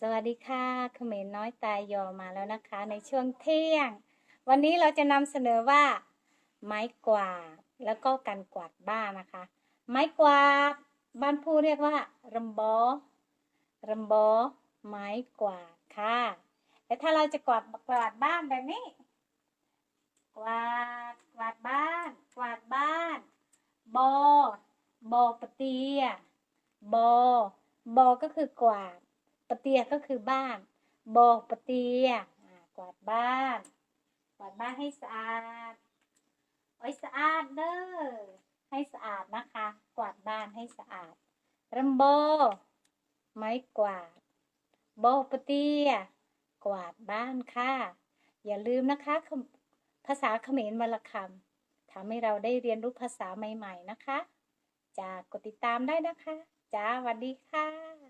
สวัสดีค่ะเขมรน้อยตายยอมาแล้วนะคะ ในช่วงเที่ยง วันนี้เราจะนำเสนอว่า ไม้กวาดแล้วก็การกวาดบ้านนะคะ ไม้กวาดบ้านผู้เรียกว่ารำบอรำบอไม้กวาดค่ะและถ้าเราจะกวาดกวาดบ้านแบบนี้ กวาดกวาดบ้าน กวาดบ้าน บอบอปะเตียบอบอก็คือกวาด ปะเตียก็คือบ้าน บอปะเตียกวาดบ้าน กวาดบ้านให้สะอาดไว้สะอาดเด้อให้สะอาดนะคะ กวาดบ้านให้สะอาดรำโบ ไม้กวาดบอปะเตียกวาดบ้านค่ะ อย่าลืมนะคะภาษาเขมรวันลคำทำให้เราได้เรียนรู้ภาษาใหม่ ๆ นะคะจะกดติดตามได้นะคะ จ้าสวัสดีค่ะ